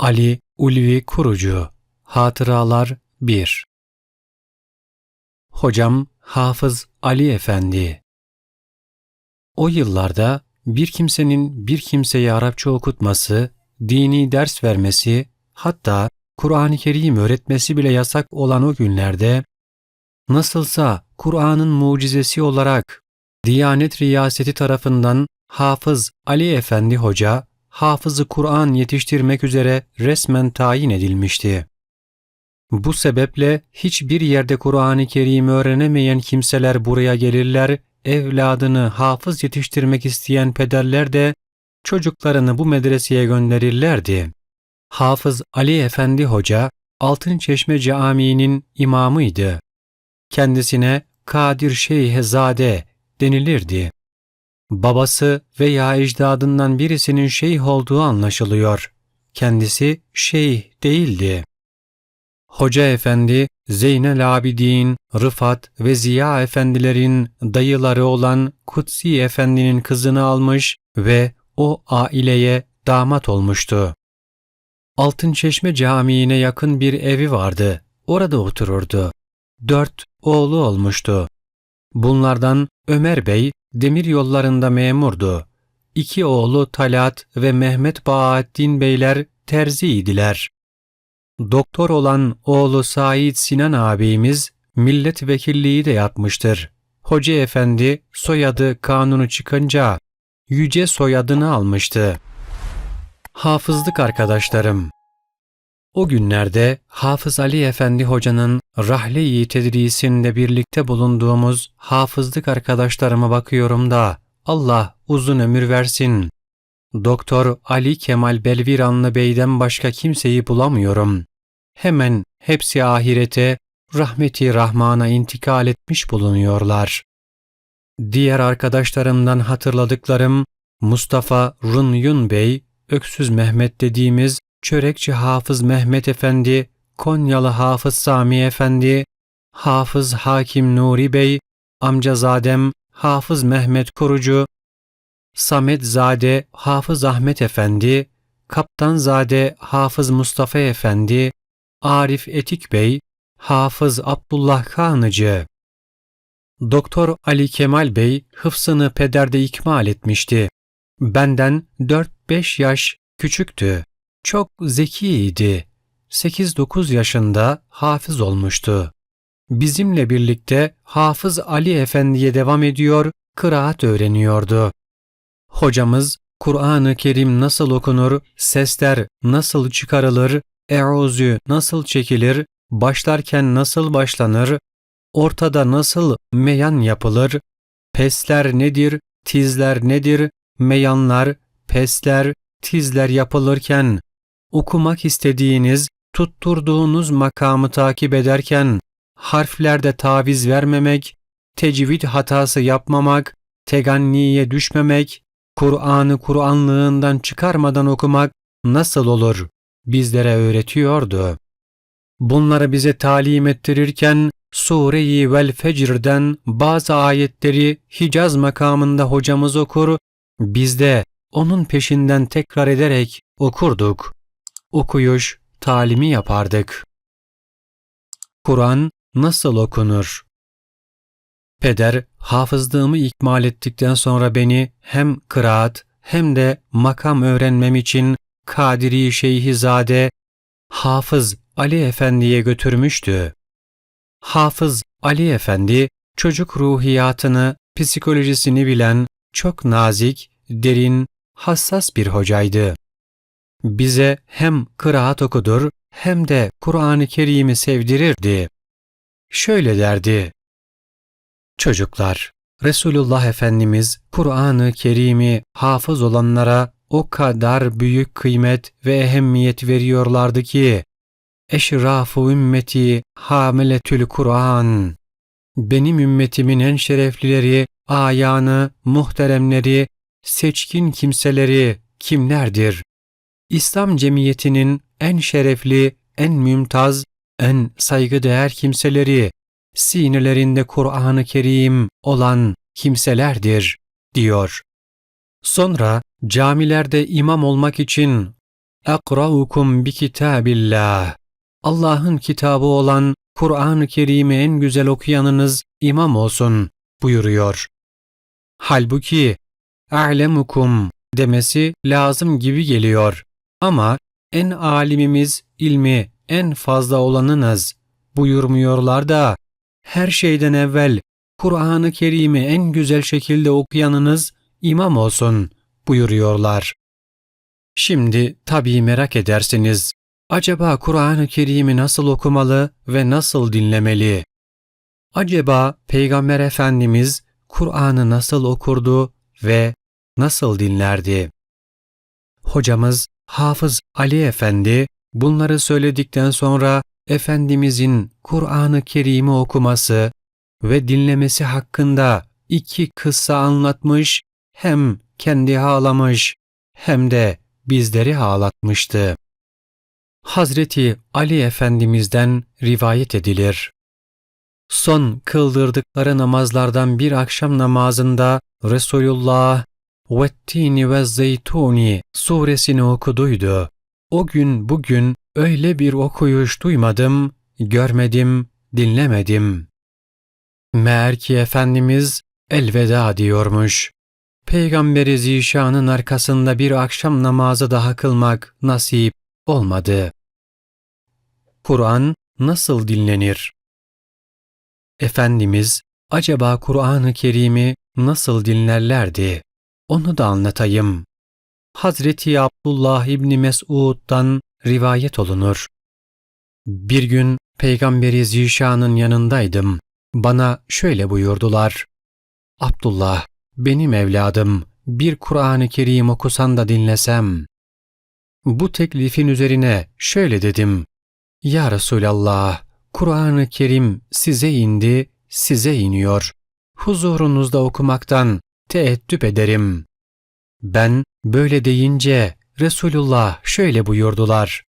Ali Ulvi Kurucu Hatıralar 1 Hocam Hafız Ali Efendi. O yıllarda bir kimsenin bir kimseye Arapça okutması, dini ders vermesi, hatta Kur'an-ı Kerim öğretmesi bile yasak olan o günlerde, nasılsa Kur'an'ın mucizesi olarak Diyanet Riyaseti tarafından Hafız Ali Efendi Hoca, hafızı Kur'an yetiştirmek üzere resmen tayin edilmişti. Bu sebeple hiçbir yerde Kur'an-ı Kerim öğrenemeyen kimseler buraya gelirler, evladını hafız yetiştirmek isteyen pederler de çocuklarını bu medreseye gönderirlerdi. Hafız Ali Efendi Hoca, Altınçeşme Camii'nin imamıydı. Kendisine Kadir Şeyhzade denilirdi. Babası veya ecdadından birisinin şeyh olduğu anlaşılıyor. Kendisi şeyh değildi. Hoca Efendi, Zeynel Abidin, Rıfat ve Ziya Efendilerin dayıları olan Kutsi Efendi'nin kızını almış ve o aileye damat olmuştu. Altınçeşme Camii'ne yakın bir evi vardı. Orada otururdu. Dört oğlu olmuştu. Bunlardan Ömer Bey demir yollarında memurdu. İki oğlu Talat ve Mehmet Bahattin Beyler terziydiler. Doktor olan oğlu Said Sinan ağabeyimiz milletvekilliği de yapmıştır. Hoca efendi soyadı kanunu çıkınca yüce soyadını almıştı. Hafızlık arkadaşlarım. O günlerde Hafız Ali Efendi Hoca'nın rahle-i tedrisinde birlikte bulunduğumuz hafızlık arkadaşlarıma bakıyorum da Allah uzun ömür versin. Doktor Ali Kemal Belviranlı Bey'den başka kimseyi bulamıyorum. Hemen hepsi ahirete, rahmeti Rahman'a intikal etmiş bulunuyorlar. Diğer arkadaşlarımdan hatırladıklarım Mustafa Runyun Bey, Öksüz Mehmet dediğimiz Çörekçi Hafız Mehmet Efendi, Konyalı Hafız Sami Efendi, Hafız Hakim Nuri Bey, amcazadem Hafız Mehmet Kurucu, Samet Zade Hafız Ahmet Efendi, Kaptanzade Hafız Mustafa Efendi, Arif Etik Bey, Hafız Abdullah Kanıcı. Doktor Ali Kemal Bey hıfsını pederde ikmal etmişti. Benden 4-5 yaş küçüktü. Çok zekiydi. 8-9 yaşında hafız olmuştu. Bizimle birlikte Hafız Ali Efendi'ye devam ediyor, kıraat öğreniyordu. Hocamız Kur'an-ı Kerim nasıl okunur, sesler nasıl çıkarılır, e'uzü nasıl çekilir, başlarken nasıl başlanır, ortada nasıl meyan yapılır, pesler nedir, tizler nedir, meyanlar, pesler, tizler yapılırken okumak istediğiniz, tutturduğunuz makamı takip ederken harflerde taviz vermemek, tecvid hatası yapmamak, teganniye düşmemek, Kur'an'ı Kur'anlığından çıkarmadan okumak nasıl olur? Bizlere öğretiyordu. Bunları bize talim ettirirken Sure-i Vel Fecr'den bazı ayetleri Hicaz makamında hocamız okur, biz de onun peşinden tekrar ederek okurduk. Okuyuş, talimi yapardık. Kur'an nasıl okunur? Peder, hafızlığımı ikmal ettikten sonra beni hem kıraat hem de makam öğrenmem için Kadiri Şeyhizade Hafız Ali Efendi'ye götürmüştü. Hafız Ali Efendi, çocuk ruhiyatını, psikolojisini bilen, çok nazik, derin, hassas bir hocaydı. Bize hem kıraat okudur hem de Kur'an-ı Kerim'i sevdirirdi. Şöyle derdi. Çocuklar, Resulullah Efendimiz Kur'an-ı Kerim'i hafız olanlara o kadar büyük kıymet ve ehemmiyet veriyorlardı ki, Eşrafu ümmeti hamiletül Kur'an. Benim ümmetimin en şereflileri, ayanı, muhteremleri, seçkin kimseleri kimlerdir? İslam cemiyetinin en şerefli, en mümtaz, en saygıdeğer kimseleri, sinelerinde Kur'an-ı Kerim olan kimselerdir, diyor. Sonra camilerde imam olmak için اَقْرَؤُكُمْ بِكِتَابِ Allah'ın kitabı olan Kur'an-ı Kerim'i en güzel okuyanınız imam olsun buyuruyor. Halbuki a'lemukum demesi lazım gibi geliyor. Ama en alimimiz ilmi en fazla olanınız buyurmuyorlar da her şeyden evvel Kur'an-ı Kerim'i en güzel şekilde okuyanınız imam olsun buyuruyorlar. Şimdi tabii merak edersiniz. Acaba Kur'an-ı Kerim'i nasıl okumalı ve nasıl dinlemeli? Acaba Peygamber Efendimiz Kur'an'ı nasıl okurdu ve nasıl dinlerdi? Hocamız Hafız Ali Efendi bunları söyledikten sonra Efendimizin Kur'an-ı Kerim'i okuması ve dinlemesi hakkında iki kıssa anlatmış, hem kendi ağlamış hem de bizleri ağlatmıştı. Hazreti Ali Efendimiz'den rivayet edilir. Son kıldırdıkları namazlardan bir akşam namazında Resulullah Vettini ve Zeytuni suresini okuduydu. O gün bugün öyle bir okuyuş duymadım, görmedim, dinlemedim. Meğer ki Efendimiz elveda diyormuş. Peygamberi Zişan'ın arkasında bir akşam namazı daha kılmak nasip olmadı. Kur'an nasıl dinlenir? Efendimiz acaba Kur'an-ı Kerim'i nasıl dinlerlerdi? Onu da anlatayım. Hazreti Abdullah İbni Mesud'dan rivayet olunur. Bir gün Peygamberi Zişan'ın yanındaydım. Bana şöyle buyurdular. Abdullah, benim evladım, bir Kur'an-ı Kerim okusan da dinlesem. Bu teklifin üzerine şöyle dedim. Ya Resulallah, Kur'an-ı Kerim size indi, size iniyor. Huzurunuzda okumaktan teeddüp ederim. Ben böyle deyince Resulullah şöyle buyurdular.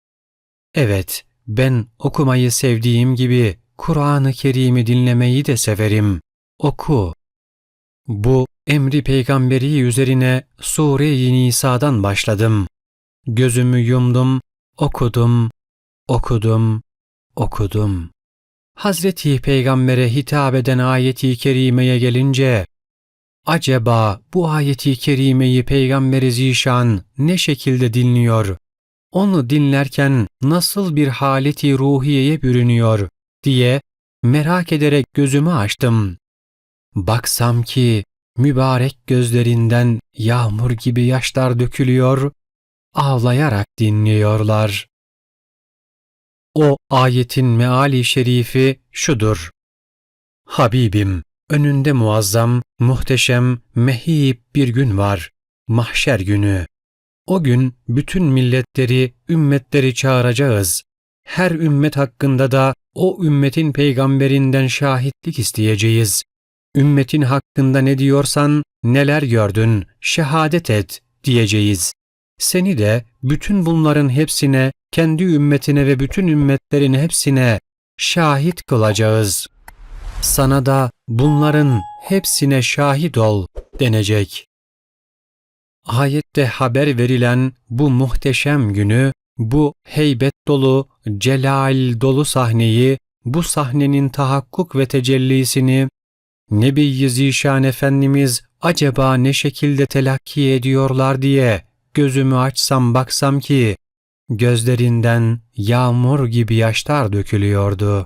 Evet, ben okumayı sevdiğim gibi Kur'an-ı Kerim'i dinlemeyi de severim. Oku. Bu emri peygamberi üzerine Sure-i Nisa'dan başladım. Gözümü yumdum, okudum, okudum, okudum. Hazreti Peygamber'e hitap eden ayeti kerimeye gelince, acaba bu ayeti kerimeyi Peygamber-i Zişan ne şekilde dinliyor? Onu dinlerken nasıl bir haleti ruhiyeye bürünüyor diye merak ederek gözümü açtım. Baksam ki mübarek gözlerinden yağmur gibi yaşlar dökülüyor, ağlayarak dinliyorlar. O ayetin meali şerifi şudur. Habibim, önünde muazzam, muhteşem, mehib bir gün var. Mahşer günü. O gün bütün milletleri, ümmetleri çağıracağız. Her ümmet hakkında da o ümmetin peygamberinden şahitlik isteyeceğiz. Ümmetin hakkında ne diyorsan, neler gördün, şehadet et diyeceğiz. Seni de bütün bunların hepsine, kendi ümmetine ve bütün ümmetlerin hepsine şahit kılacağız. Sana da bunların hepsine şahit ol denecek. Ayette haber verilen bu muhteşem günü, bu heybet dolu, celal dolu sahneyi, bu sahnenin tahakkuk ve tecellisini Nebi Zişan Efendimiz acaba ne şekilde telakki ediyorlar diye gözümü açsam baksam ki gözlerinden yağmur gibi yaşlar dökülüyordu.